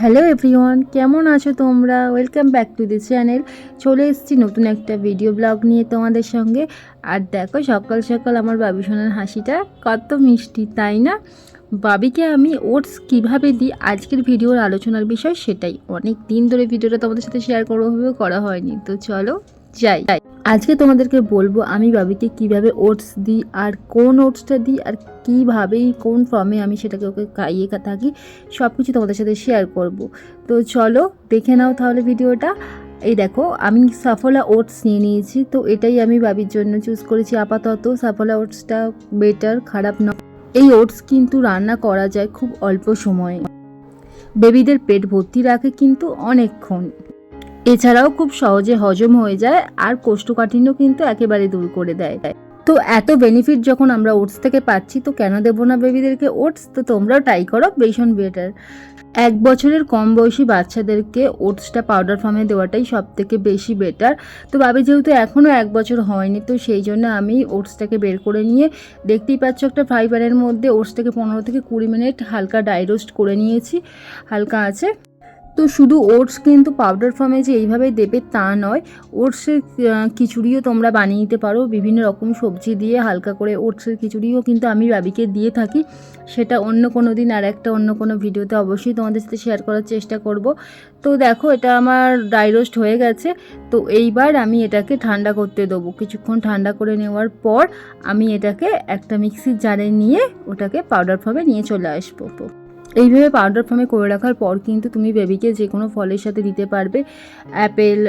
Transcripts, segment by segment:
Hello everyone কেমন আছো তোমরা? Welcome back to the channel চলে এসেছি নতুন একটা ভিডিও ব্লগ নিয়ে তোমাদের সঙ্গে। আর দেখো, সকাল সকাল আমার বাবি সোনার হাসিটা কত মিষ্টি, তাই না? বাবিকে আমি ওটস কীভাবে দিই, আজকের ভিডিওর আলোচনার বিষয় সেটাই। অনেক দিন ধরে ভিডিওটা তোমাদের সাথে শেয়ার করব করা হয়নি, তো চলো যাই। আজকে তোমাদেরকে বলব আমি বাবিকে কীভাবে ওটস দিই আর কোন ওটসটা দিই আর কীভাবেই কোন ফর্মে আমি সেটাকে ওকে খাইয়ে থাকি সব কিছু তোমাদের সাথে শেয়ার করব। তো চলো দেখে নাও তাহলে ভিডিওটা। এই দেখো, আমি সাফলা ওটস নিয়ে নিয়েছি, তো এটাই আমি বাবির জন্য চুজ করেছি। আপাতত সাফলা ওটসটা বেটার খারাপ নয়। এই ওটস কিন্তু রান্না করা যায় খুব অল্প সময়ে। বেবিদের পেট ভর্তি রাখে কিন্তু অনেকক্ষণ। এছাড়াও খুব সহজে হজম হয়ে যায় আর কোষ্ঠকাঠিন্য কিন্তু একেবারে দূর করে দেয়। তো এত বেনিফিট যখন আমরা ওটস থেকে পাচ্ছি, তো কেন দেবো না বেবিদেরকে ওটস? তো তোমরাও ট্রাই করো ভীষণ বেটার এক বছরের কম বয়সী বাচ্চাদেরকে ওটসটা পাউডার ফর্মে দেওয়াটাই সব থেকে বেশি বেটার তো ভাবি, যেহেতু এখনও এক বছর হয়নি, তো সেই জন্য আমি ওটসটাকে বের করে নিয়ে, দেখতেই পাচ্ছ একটা প্যানের মধ্যে ওটসটাকে পনেরো থেকে কুড়ি মিনিট হালকা ডাই রোস্ট করে নিয়েছি। হালকা আছে। তো শুধু ওটস কিন্তু পাউডার ফর্মে যে এইভাবে দেবে তা নয়, ওটসের খিচুড়িও তোমরা বানিয়ে নিতে পারো। বিভিন্ন রকম সবজি দিয়ে হালকা করে ওটসের খিচুড়িও কিন্তু আমি বাবিকে দিয়ে থাকি। সেটা অন্য কোনো দিন আর একটা অন্য কোনো ভিডিওতে অবশ্যই তোমাদের সাথে শেয়ার করার চেষ্টা করব। তো দেখো, এটা আমার ড্রাই রোস্ট হয়ে গেছে। তো এইবার আমি এটাকে ঠান্ডা করতে দেবো। কিছুক্ষণ ঠান্ডা করে নেওয়ার পর আমি এটাকে একটা মিক্সির জারে নিয়ে ওটাকে পাউডার ফর্মে নিয়ে চলে আসব। এইভাবে পাউডার ফর্মে করে রাখার পর কিন্তু তুমি বেবিকে যে কোনো ফলের সাথে দিতে পারবে। অ্যাপেল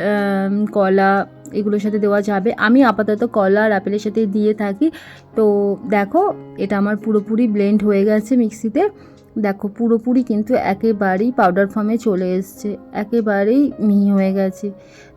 কলা এগুলোর সাথে দেওয়া যাবে। আমি আপাতত কলা আর অ্যাপেলের সাথে দিয়ে থাকি। তো দেখো, এটা আমার পুরোপুরি ব্লেন্ড হয়ে গেছে মিক্সিতে। দেখো, পুরোপুরি কিন্তু একেবারেই পাউডার ফর্মে চলে এসছে। একেবারেই মিহি হয়ে গেছে।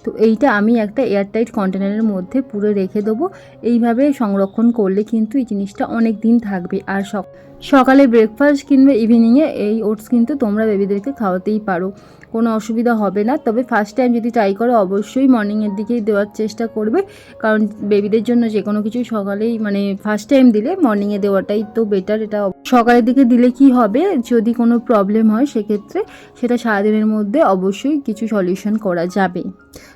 তো এইটা আমি একটা এয়ারটাইট কন্টেনারের মধ্যে পুরো রেখে দেবো। এইভাবে সংরক্ষণ করলে কিন্তু এই জিনিসটা অনেক দিন থাকবে। আর সক সকালে ব্রেকফাস্ট কিংবা ইভিনিংয়ে এই ওটস কিন্তু তোমরা বেবিদেরকে খাওয়াতেই পারো। কোনো অসুবিধা হবে না। তবে ফার্স্ট টাইম যদি ট্রাই করো, অবশ্যই মর্নিংয়ের দিকেই দেওয়ার চেষ্টা করবে। কারণ বেবিদের জন্য যে কোনো কিছু সকালেই মানে ফার্স্ট টাইম দিলে মর্নিংয়ে দেওয়াটাই তো বেটার এটা সকালের দিকে দিলে কি হবে? যদি কোনো প্রবলেম হয়, সেক্ষেত্রে সেটা সারাদিনের মধ্যে অবশ্যই কিছু সলিউশন করা যাবে।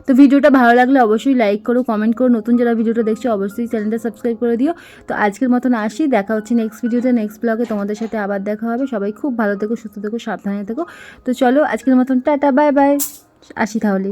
তো ভিডিওটা ভালো লাগলে অবশ্যই লাইক করো কমেন্ট করো। নতুন যারা ভিডিওটা দেখছ, অবশ্যই চ্যানেলটা সাবস্ক্রাইব করে দিও। তো আজকের মতন আসি। দেখা হচ্ছে নেক্সট ভিডিওতে নেক্সট ব্লগে তোমাদের সাথে আবার দেখা হবে। সবাই খুব ভালো থেকো, সুস্থ থেকো, সাবধানে থেকো। তো চলো, আজকের মতন টাটা বাই বাই আসি তাহলে।